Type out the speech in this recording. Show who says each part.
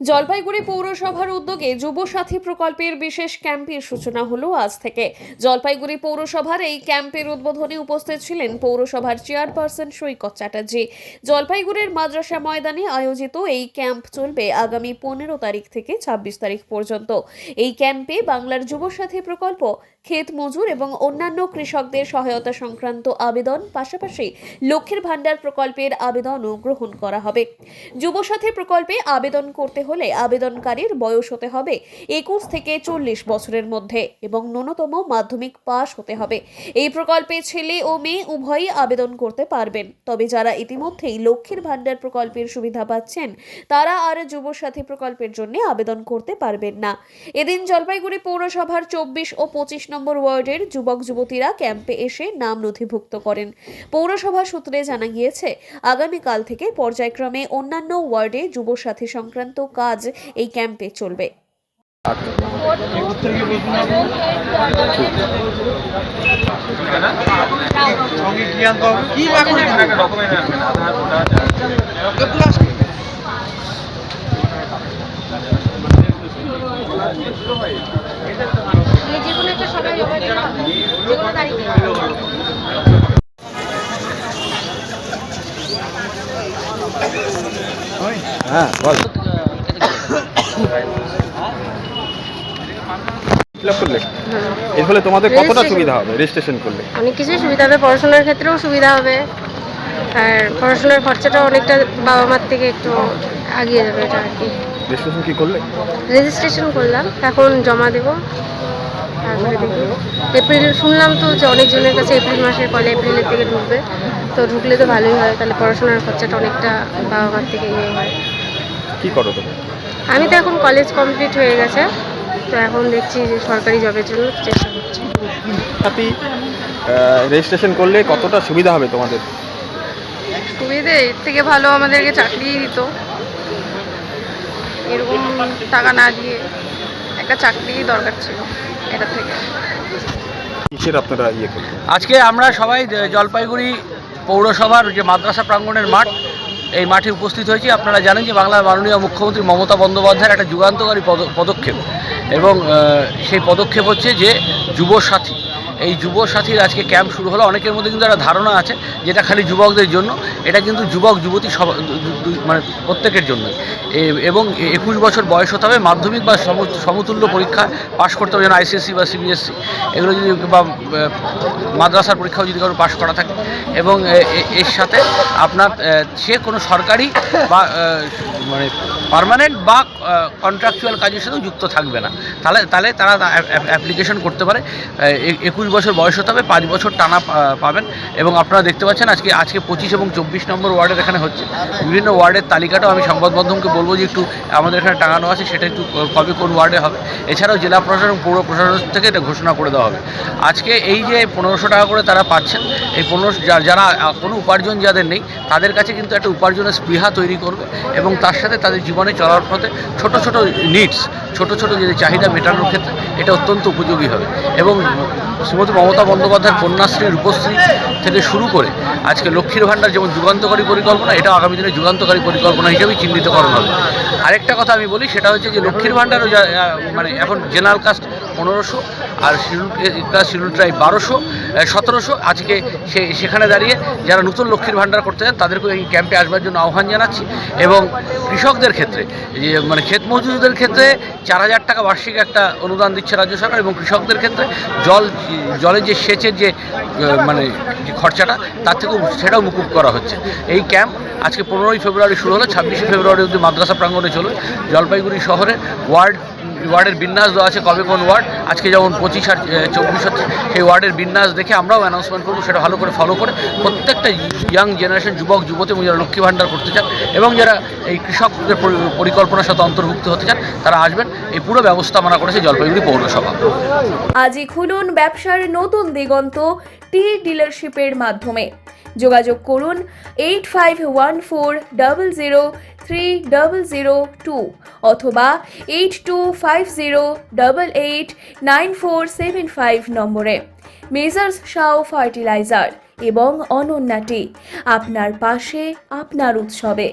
Speaker 1: জলপাইগুড়ি পৌরসভার উদ্যোগে যুবসাথী প্রকল্পের বিশেষ ক্যাম্পের সূচনা হলো আজ থেকে। জলপাইগুড়ি পৌরসভার এই ক্যাম্পের উদ্বোধনে উপস্থিত ছিলেন পৌরসভার চেয়ারপারসন সৈকত চ্যাটার্জি। জলপাইগুড়ির মাদ্রাসা ময়দানে আয়োজিত এই ক্যাম্প চলবে আগামী পনেরো তারিখ থেকে ছাব্বিশ তারিখ পর্যন্ত। এই ক্যাম্পে বাংলার যুবসাথী প্রকল্প ক্ষেত মজুর এবং অন্যান্য কৃষকদের সহায়তা সংক্রান্ত আবেদন, পাশাপাশি লক্ষ্মীর ভাণ্ডার প্রকল্পের আবেদনও গ্রহণ করা হবে। যুবসাথী প্রকল্পে আবেদন করতে হলে আবেদনকারীর বয়স হতে হবে একুশ থেকে চল্লিশ বছরের মধ্যে এবং ন্যূনতম মাধ্যমিক পাশ হতে হবে। এই প্রকল্পে ছেলে ও মেয়ে উভয়ই আবেদন করতে পারবেন। তবে যারা ইতিমধ্যেই লক্ষ্মীর ভাণ্ডার প্রকল্পের সুবিধা পাচ্ছেন, তারা আর যুবসাথী প্রকল্পের জন্য আবেদন করতে পারবেন না। এদিন জলপাইগুড়ি পৌরসভার চব্বিশ ও পঁচিশ ওয়ার্ডের যুবক যুবতীরা ক্যাম্পে এসে নাম নথিভুক্ত করেন। পৌরসভা সূত্রে জানা গিয়েছে আগামীকাল থেকে পর্যায়ক্রমে অন্যান্য ওয়ার্ডে যুবসাথী সংক্রান্ত কাজ এই ক্যাম্পে চলবে।
Speaker 2: কি
Speaker 3: হ্যাঁ বল। করলে? এর ফলে তোমাদের কতটা সুবিধা হবে রেজিস্ট্রেশন করলে?
Speaker 4: অনেক কিছুই সুবিধা হবে পড়াশোনার ক্ষেত্রেও সুবিধা হবে। আর পড়াশোনার খরচাটা অনেকটা বাবা মার থেকে একটু আগিয়ে যাবে এটা আর কি।
Speaker 3: রেজিস্ট্রেশন কি করলে?
Speaker 4: রেজিস্ট্রেশন করলাম এখন জমা দেবো। তারপরে দেখি। এপ্রিল শুনলাম তো যে অনেকজনের কাছে এপ্রিল মাসের কলে এপ্রিলের থেকে ঢুকবে। তো ঢুকলে তো ভালোই হয় তাহলে পড়াশোনার খরচাটা অনেকটা বাবা মার থেকে ইয়ে হয়।
Speaker 3: কি করো তুমি?
Speaker 4: আমি তো এখন কলেজ কমপ্লিট হয়ে গেছে তো এখন দেখছি যে সরকারি জবের জন্য চেষ্টা করছি।
Speaker 3: সাথী রেজিস্ট্রেশন করলে কতটা সুবিধা হবে তোমাদের?
Speaker 5: সুবিধে এর থেকে ভালো আমাদেরকে চাকরি দিত। এরকম টাকা না দিয়ে একটা চাকরি দরকার ছিল এটা থেকে।
Speaker 3: কিসের আপনারা ইয়ে করবেন
Speaker 2: আজকে আমরা সবাই জলপাইগুড়ি পৌরসভার যে মাদ্রাসা প্রাঙ্গণের মাঠ এই মাঠে উপস্থিত হয়েছি। আপনারা জানেন যে বাংলার মাননীয় মুখ্যমন্ত্রী মমতা বন্দ্যোপাধ্যায়ের একটা যুগান্তকারী পদ- পদক্ষেপ। এবং সেই পদক্ষেপ হচ্ছে যে যুব সাথী এই যুব সাথীর আজকে ক্যাম্প শুরু হলো। অনেকের মধ্যে কিন্তু একটা ধারণা আছে যেটা খালি যুবকদের জন্য। এটা কিন্তু যুবক, যুবতী সব মানে প্রত্যেকের জন্য এবং একুশ বছর বয়স হতে হবে। মাধ্যমিক বা সম- সমতুল্য পরীক্ষা পাশ করতে হবে যেন আইসিএসসি বা সিবিএসসি এগুলো যদি বা মাদ্রাসার পরীক্ষাও যদি কারও পাশ করা থাকে। এবং এর সাথে আপনার সে কোনো সরকারি বা মানে পার্মানেন্ট বা কন্ট্রাকচুয়াল কাজের সাথেও যুক্ত থাকবে না। তাহলে তাহলে তারা অ্যাপ্লিকেশন করতে পারে। একুশ বছর বয়স হতে হবে, পাঁচ বছর টানা পাবেন। এবং আপনারা দেখতে পাচ্ছেন আজকে আজকে পঁচিশ এবং চব্বিশ নম্বর ওয়ার্ডের এখানে হচ্ছে। বিভিন্ন ওয়ার্ডের তালিকাটাও আমি সংবাদ মাধ্যমকে বলব যে একটু আমাদের এখানে টাঙানো আছে, সেটা একটু কবে কোন ওয়ার্ডে হবে। এছাড়াও জেলা প্রশাসন পৌর প্রশাসন থেকে এটা ঘোষণা করে দেওয়া হবে। আজকে এই যে পনেরোশো টাকা করে তারা পাচ্ছেন, এই পনেরোশো যারা কোনো উপার্জন যাদের নেই, তাদের কাছে কিন্তু একটা উপার্জনের স্পৃহা তৈরি করবে। এবং তার সাথে তাদের জীবনে চলার পথে ছোট ছোট নিডস ছোট ছোট যে চাহিদা মেটানোর ক্ষেত্রে এটা অত্যন্ত উপযোগী হবে। এবং শ্রীমতী মমতা বন্দ্যোপাধ্যায়ের কন্যাশ্রী, রূপশ্রী থেকে শুরু করে আজকে লক্ষ্মীর ভাণ্ডার যেমন যুগান্তকারী পরিকল্পনা এটা আগামী দিনে যুগান্তকারী পরিকল্পনা হিসেবেই চিহ্নিতকরণ হবে। আরেকটা কথা আমি বলি, সেটা হচ্ছে যে লক্ষ্মীর ভাণ্ডারও মানে এখন জেনারেল কাস্ট পনেরোশো আর শিডিউল শিডিউল ট্রাইব বারোশো সতেরোশো। আজকে সে, সেখানে দাঁড়িয়ে যারা নতুন লক্ষ্মীর ভাণ্ডার করতে চান, তাদেরকে এই ক্যাম্পে আসবার জন্য আহ্বান জানাচ্ছি। এবং কৃষকদের ক্ষেত্রে যে মানে ক্ষেত মজুরদের ক্ষেত্রে চার হাজার টাকা বার্ষিক একটা অনুদান দিচ্ছে রাজ্য সরকার এবং কৃষকদের ক্ষেত্রে জল, জলের যে সেচের যে মানে যে খরচাটা, তার থেকেও সেটাও মুকুব করা হচ্ছে। এই ক্যাম্প আজকে পনেরোই ফেব্রুয়ারি শুরু হলো, ছাব্বিশে ফেব্রুয়ারি অবধি মাদ্রাসা প্রাঙ্গণে চলবে। জলপাইগুড়ি শহরে ওয়ার্ড ওয়ার্ডের বিন্যাস দেওয়া আছে কবে কোন ওয়ার্ড, আজকে যেমন পঁচিশ আর চব্বিশ হচ্ছে, সেই ওয়ার্ডের বিন্যাস দেখে আমরাও অ্যানাউন্সমেন্ট করব, সেটা ভালো করে ফলো করে প্রত্যেকটা ইয়াং জেনারেশন যুবক, যুবতী এবং যারা লক্ষ্মী ভাণ্ডার করতে চান এবং যারা এই কৃষকদের পরিকল্পনার সাথে অন্তর্ভুক্ত হতে চান, তারা আসবেন, এই পুরো ব্যবস্থা ব্যবস্থাপনা করেছে জলপাইগুড়ি পৌরসভা।
Speaker 1: আজই খুলুন ব্যবসার নতুন দিগন্ত, টি ডিলারশিপের মাধ্যমে। যোগাযোগ করুন eight five one four double zero three double zero two অথবা eight two five zero double eight nine four seven five নম্বরে। মেজার্স শাও ফার্টিলাইজার এবং অনন্যাটি আপনার পাশে, আপনার উৎসবে।